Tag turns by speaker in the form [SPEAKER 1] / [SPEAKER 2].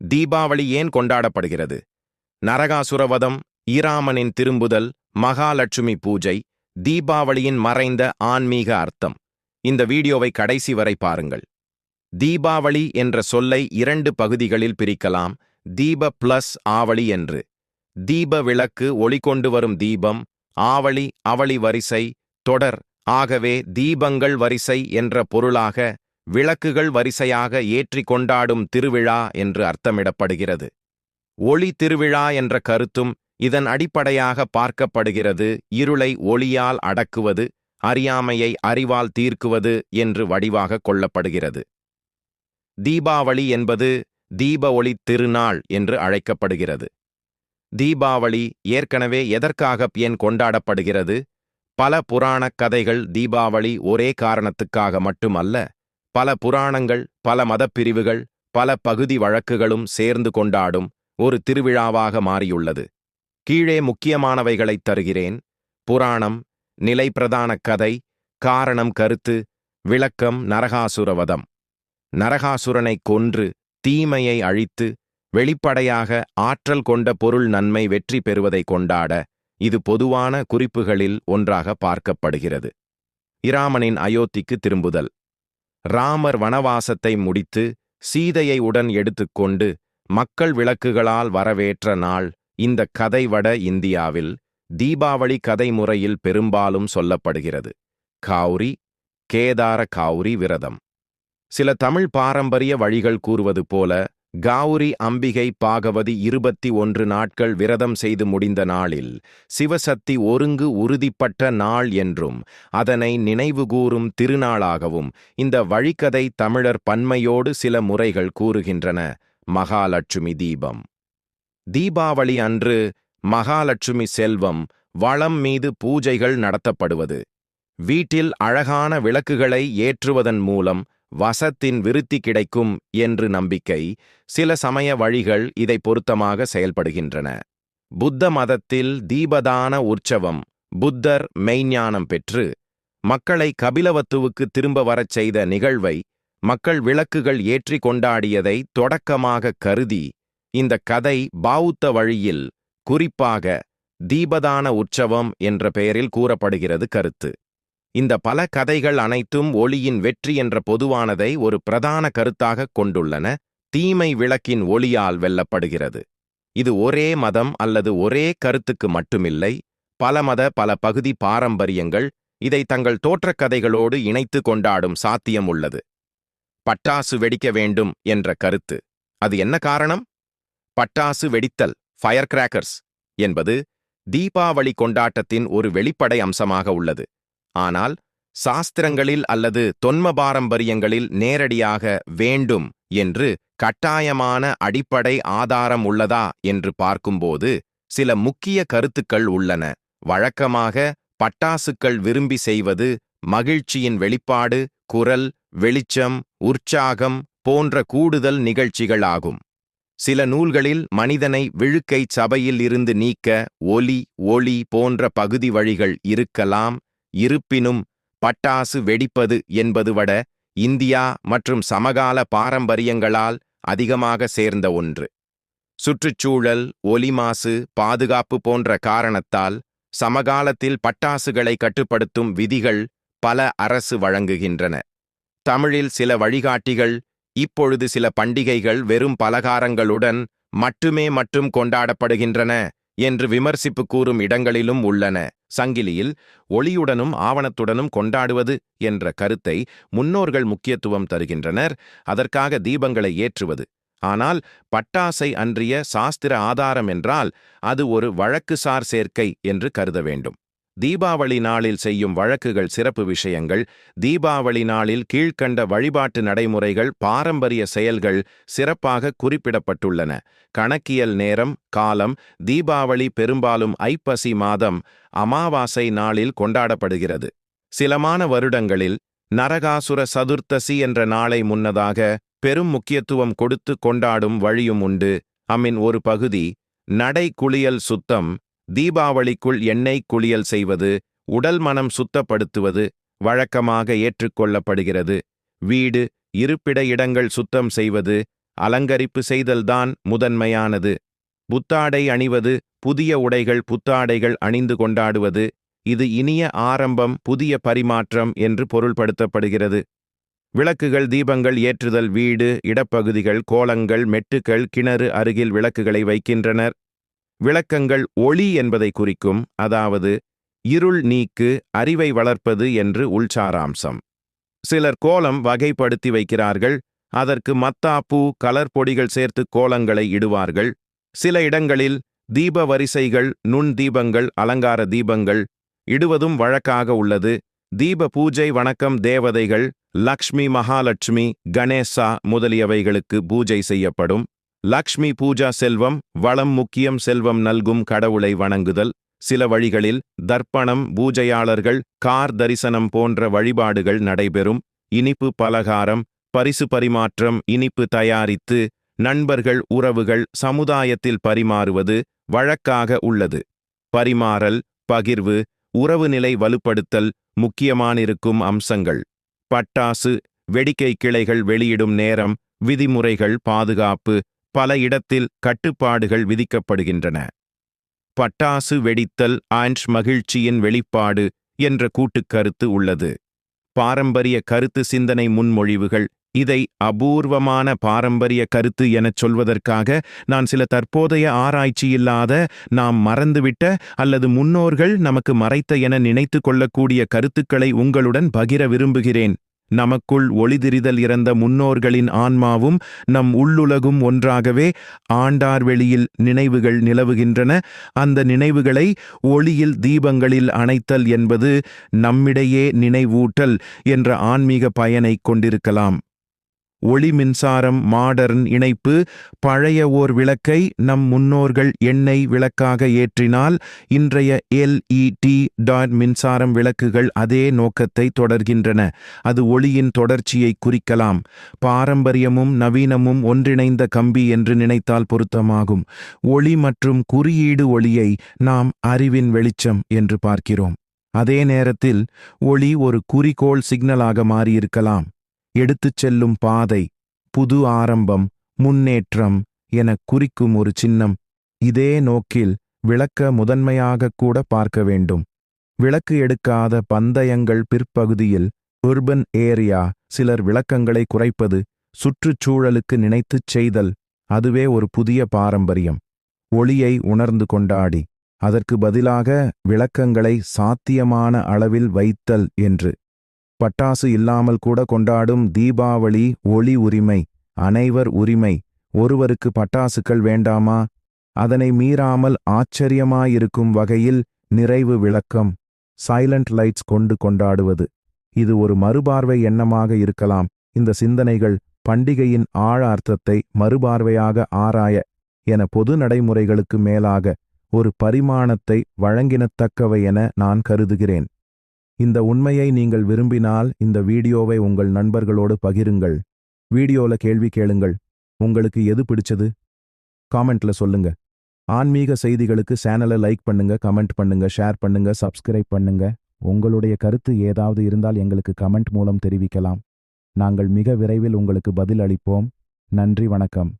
[SPEAKER 1] தீபாவளி ஏன் கொண்டாடப்படுகிறது? நரகாசுரவதம் ஈராமனின் திரும்புதல் மகாலட்சுமி பூஜை தீபாவளியின் மறைந்த ஆன்மீக அர்த்தம். இந்த வீடியோவை கடைசி வரை பாருங்கள். தீபாவளி என்ற சொல்லை இரண்டு பகுதிகளில் பிரிக்கலாம். தீப பிளஸ் ஆவளி என்று. தீப விளக்கு ஒளி கொண்டு வரும் தீபம் ஆவளி அவளி வரிசை தொடர் ஆகவே தீபங்கள் வரிசை என்ற பொருளாக விளக்குகள் வரிசையாக ஏற்றி கொண்டாடும் திருவிழா என்று அர்த்தமிடப்படுகிறது. ஒளி திருவிழா என்ற கருத்தும் இதன் அடிப்படையாக பார்க்கப்படுகிறது. இருளை ஒளியால் அடக்குவது அறியாமையை அறிவால் தீர்க்குவது என்று வடிவாக கொள்ளப்படுகிறது. தீபாவளி என்பது தீப ஒளி திருநாள் என்று அழைக்கப்படுகிறது. தீபாவளி ஏற்கனவே எதற்காக ஏன் கொண்டாடப்படுகிறது? பல புராணக் கதைகள் தீபாவளி ஒரே காரணத்துக்காக மட்டுமல்ல பல புராணங்கள் பல மதப்பிரிவுகள் பல பகுதி வழக்குகளும் சேர்ந்து கொண்டாடும் ஒரு திருவிழாவாக மாறியுள்ளது. கீழே முக்கியமானவைகளைத் தருகிறேன். புராணம் நிலை பிரதான கதை காரணம் கருத்து விளக்கம் நரகாசுரவதம். நரகாசுரனைக் கொன்று தீமையை அழித்து வெளிப்படையாக ஆற்றல் கொண்ட பொருள் நன்மை வெற்றி பெறுவதை கொண்டாட இது பொதுவான குறிப்புகளில் ஒன்றாக பார்க்கப்படுகிறது. இராமனின் அயோத்திக்கு திரும்புதல். ராமர் வனவாசத்தை முடித்து சீதையை உடன் எடுத்துக்கொண்டு மக்கள் விளக்குகளால் வரவேற்ற நாள் இந்த கதை வட இந்தியாவில் தீபாவளி கதை முறையில் பெரும்பாலும் சொல்லப்படுகிறது. காவுரி கேதார காவுரி விரதம். சில தமிழ் பாரம்பரிய வழிகள் கூறுவது போல காவுரி அம்பிகை பாகவதி இருபத்தி ஒன்று நாட்கள் விரதம் செய்து முடிந்த நாளில் சிவசக்தி ஒருங்கு உறுதிப்பட்ட நாள் என்றும் அதனை நினைவுகூரும் திருநாளாகவும் இந்த வழிக்கதை தமிழர் பன்மையோடு சில முறைகள் கூறுகின்றன. மகாலட்சுமி தீபம். தீபாவளி அன்று மகாலட்சுமி செல்வம் வளம் மீது பூஜைகள் நடத்தப்படுவது. வீட்டில் அழகான விளக்குகளை ஏற்றுவதன் மூலம் வசத்தின் விருத்தி கிடைக்கும் என்று நம்பிக்கை சில சமய வழிகள் இதை பொருத்தமாக செயல்படுகின்றன. புத்த மதத்தில் தீபதான உற்சவம் புத்தர் மெய்ஞானம் பெற்று மக்களை கபிலவத்துவுக்கு திரும்ப வரச் செய்த நிகழ்வை மக்கள் விளக்குகள் ஏற்றி கொண்டாடியதை தொடக்கமாக கருதி இந்த கதை பாவுத்த வழியில் குறிப்பாக தீபதான உற்சவம் என்ற பெயரில் கூறப்படுகிறது கருத்து. இந்த பல கதைகள் அனைத்தும் ஒளியின் வெற்றி என்ற பொதுவானதை ஒரு பிரதான கருத்தாக கொண்டுள்ளன. தீமை விளக்கின் ஒளியால் வெல்லப்படுகிறது. இது ஒரே மதம் அல்லது ஒரே கருத்துக்கு மட்டுமில்லை. பல மத பல பகுதி பாரம்பரியங்கள் இதை தங்கள் தோற்றக் கதைகளோடு இணைத்து கொண்டாடும் சாத்தியம் உள்ளது. பட்டாசு வெடிக்க வேண்டும் என்ற கருத்து. அது என்ன காரணம்? பட்டாசு வெடித்தல் ஃபயர் கிராக்கர்ஸ் என்பது தீபாவளி கொண்டாட்டத்தின் ஒரு வெளிப்படை அம்சமாக உள்ளது. ஆனால் சாஸ்திரங்களில் அல்லது தொன்ம பாரம்பரியங்களில் நேரடியாக வேண்டும் என்று கட்டாயமான அடிப்படை ஆதாரம் உள்ளதா என்று பார்க்கும்போது சில முக்கிய கருத்துக்கள் உள்ளன. வழக்கமாக பட்டாசுக்கள் விரும்பி செய்வது மகிழ்ச்சியின் வெளிப்பாடு குரல் வெளிச்சம் உற்சாகம் போன்ற கூடுதல் நிகழ்ச்சிகளாகும். சில நூல்களில் மனிதனை விழுக்கை சபையில் இருந்து நீக்க ஒலி ஒளி போன்ற பகுதி வழிகள் இருக்கலாம் இருப்பினும் பட்டாசு வெடிப்பது என்பது வட இந்தியா மற்றும் சமகால பாரம்பரியங்களால் அதிகமாக சேர்ந்த ஒன்று. சுற்றுச்சூழல் ஒலி மாசு பாதுகாப்பு போன்ற காரணத்தால் சமகாலத்தில் பட்டாசுகளை கட்டுப்படுத்தும் விதிகள் பல அரசு வழங்குகின்றன. தமிழில் சில வழிகாட்டிகள் இப்பொழுது சில பண்டிகைகள் வெறும் பலகாரங்களுடன் மட்டுமே மட்டும் கொண்டாடப்படுகின்றன. என்று விமர்சிப்பு கூறும் இடங்களிலும் உள்ளன. சங்கிலியில் ஒளியுடனும் ஆவணத்துடனும் கொண்டாடுவது என்ற கருத்தை முன்னோர்கள் முக்கியத்துவம் தருகின்றனர். அதற்காக தீபங்களை ஏற்றுவது. ஆனால் பட்டாசை அன்றிய சாஸ்திர ஆதாரம் என்றால் அது ஒரு வழக்குசார் சேர்க்கை என்று கருத வேண்டும். தீபாவளி நாளில் செய்யும் வழக்குகள் சிறப்பு விஷயங்கள் தீபாவளி நாளில் கீழ்கண்ட வழிபாட்டு நடைமுறைகள் பாரம்பரிய செயல்கள் சிறப்பாக குறிப்பிடப்பட்டுள்ளன. கணக்கியல் நேரம் காலம் தீபாவளி பெரும்பாலும் ஐப்பசி மாதம் அமாவாசை நாளில் கொண்டாடப்படுகிறது. சிலமான வருடங்களில் நரகாசுர சதுர்த்தசி என்ற நாளை முன்னதாக பெரும் முக்கியத்துவம் கொடுத்து கொண்டாடும் வழியும் உண்டு. அம்மின் ஒரு பகுதி நடை குளியல் சுத்தம் தீபாவளிக்குள் எண்ணெய் குளியல் செய்வது உடல் மனம் சுத்தப்படுத்துவது வழக்கமாக ஏற்றுக்கொள்ளப்படுகிறது. வீடு இருப்பிட இடங்கள் சுத்தம் செய்வது அலங்கரிப்பு செய்தல்தான் முதன்மையானது. புத்தாடை அணிவது புதிய உடைகள் புத்தாடைகள் அணிந்து கொண்டாடுவது இது இனிய ஆரம்பம் புதிய பரிமாற்றம் என்று பொருள்படுத்தப்படுகிறது. விளக்குகள் தீபங்கள் ஏற்றுதல் வீடு இடப்பகுதிகள் கோலங்கள் மெட்டுக்கள் கிணறு அருகில் விளக்குகளை வைக்கின்றனர். விளக்கங்கள் ஒளி என்பதை குறிக்கும் அதாவது இருள் நீக்கு அறிவை வளர்ப்பது என்று உள்சாராம்சம். சிலர் கோலம் வகைப்படுத்தி வைக்கிறார்கள் அதற்கு மத்தாப்பூ கலர் பொடிகள் சேர்த்து கோலங்களை இடுவார்கள். சில இடங்களில் தீப வரிசைகள் நுண் தீபங்கள் அலங்கார தீபங்கள் இடுவதும் வழக்காக உள்ளது. தீப பூஜை வணக்கம் தேவதைகள் லக்ஷ்மி மகாலட்சுமி கணேசா முதலியவைகளுக்கு பூஜை செய்யப்படும். லக்ஷ்மி பூஜா செல்வம் வளம் முக்கியம் செல்வம் நல்கும் கடவுளை வணங்குதல். சில வழிகளில் தர்ப்பணம் பூஜையாளர்கள் கார் தரிசனம் போன்ற வழிபாடுகள் நடைபெறும். இனிப்பு பலகாரம் பரிசு பரிமாற்றம் இனிப்பு தயாரித்து நண்பர்கள் உறவுகள் சமுதாயத்தில் பரிமாறுவது வழக்காக உள்ளது. பரிமாறல் பகிர்வு உறவுநிலை வலுப்படுத்தல் முக்கியமானிருக்கும் அம்சங்கள். பட்டாசு வெடிக்கை கிளைகள் வெளியிடும் நேரம் விதிமுறைகள் பாதுகாப்பு பல இடத்தில் கட்டுப்பாடுகள் விதிக்கப்படுகின்றன. பட்டாசு வெடித்தல் ஆன்ஷ் மகிழ்ச்சியின் வெளிப்பாடு என்ற கூட்டுக்கருத்து உள்ளது. பாரம்பரிய கருத்து சிந்தனை முன்மொழிவுகள் இதை அபூர்வமான பாரம்பரிய கருத்து எனச் சொல்வதற்காக நான் சில தற்போதைய ஆராய்ச்சியில்லாத நாம் மறந்துவிட்ட அல்லது முன்னோர்கள் நமக்கு மறைத்த என நினைத்து கொள்ளக்கூடிய கருத்துக்களை உங்களுடன் பகிர விரும்புகிறேன். நமக்குள் ஒளிதிரிதல் இறந்த முன்னோர்களின் ஆன்மாவும் நம் உள்ளுலகும் ஒன்றாகவே ஆண்டார் வெளியில் நினைவுகள் நிலவுகின்றன. அந்த நினைவுகளை ஒளியில் தீபங்களில் அணைத்தல் என்பது நம்மிடையே நினைவூட்டல் என்ற ஆன்மீக பயனைக் கொண்டிருக்கலாம். ஒளி மின்சாரம் மாடர்ன் இணைப்பு பழைய ஓர் விளக்கை நம் முன்னோர்கள் எண்ணெய் விளக்காக ஏற்றினால் இன்றைய எல்இடி டாட் மின்சாரம் விளக்குகள் அதே நோக்கத்தை தொடர்கின்றன. அது ஒளியின் தொடர்ச்சியை குறிக்கலாம். பாரம்பரியமும் நவீனமும் ஒன்றிணைந்த கம்பி என்று நினைத்தால் பொருத்தமாகும். ஒளி மற்றும் குறியீடு ஒளியை நாம் அறிவின் வெளிச்சம் என்று பார்க்கிறோம். அதே நேரத்தில் ஒளி ஒரு குறிக்கோள் சிக்னலாக மாறியிருக்கலாம். எடுத்துச் செல்லும் பாதை புது ஆரம்பம் முன்னேற்றம் என குறிக்கும் ஒரு சின்னம். இதே நோக்கில் விளக்க முதன்மையாகக் கூட பார்க்க வேண்டும். விளக்கு எடுக்காத பந்தயங்கள் பிற்பகுதியில் உர்பன் ஏரியா சிலர் விளக்கங்களை குறைப்பது சுற்றுச்சூழலுக்கு நினைத்துச் செய்தல் அதுவே ஒரு புதிய பாரம்பரியம். ஒளியை உணர்ந்து கொண்டாடி அதற்கு பதிலாக விளக்கங்களை சாத்தியமான அளவில் வைத்தல் என்று. பட்டாசு இல்லாமல் கூட கொண்டாடும் தீபாவளி ஒளி உரிமை அனைவர் உரிமை. ஒருவருக்கு பட்டாசுக்கள் வேண்டாமா? அதனை மீறாமல் ஆச்சரியமாயிருக்கும் வகையில் நிறைவு விளக்கம். சைலண்ட் லைட்ஸ் கொண்டு கொண்டாடுவது. இது ஒரு மறுபார்வை எண்ணமாக இருக்கலாம். இந்த சிந்தனைகள் பண்டிகையின் ஆழ அர்த்தத்தை மறுபார்வையாக ஆராய என பொது நடைமுறைகளுக்கு மேலாக ஒரு பரிமாணத்தை வழங்கினத்தக்கவை என நான் கருதுகிறேன். இந்த உண்மையை நீங்கள் விரும்பினால் இந்த வீடியோவை உங்கள் நண்பர்களோடு பகிருங்கள். வீடியோல கேள்வி கேளுங்கள். உங்களுக்கு எது பிடிச்சது? காமெண்ட்ல சொல்லுங்க. ஆன்மீக செய்திகளுக்கு சேனலை லைக் பண்ணுங்க கமெண்ட் பண்ணுங்க ஷேர் பண்ணுங்க சப்ஸ்கிரைப் பண்ணுங்க. உங்களுடைய கருத்து ஏதாவது இருந்தால் எங்களுக்கு கமெண்ட் மூலம் தெரிவிக்கலாம். நாங்கள் மிக விரைவில் உங்களுக்கு பதில் அளிப்போம் நன்றி வணக்கம்.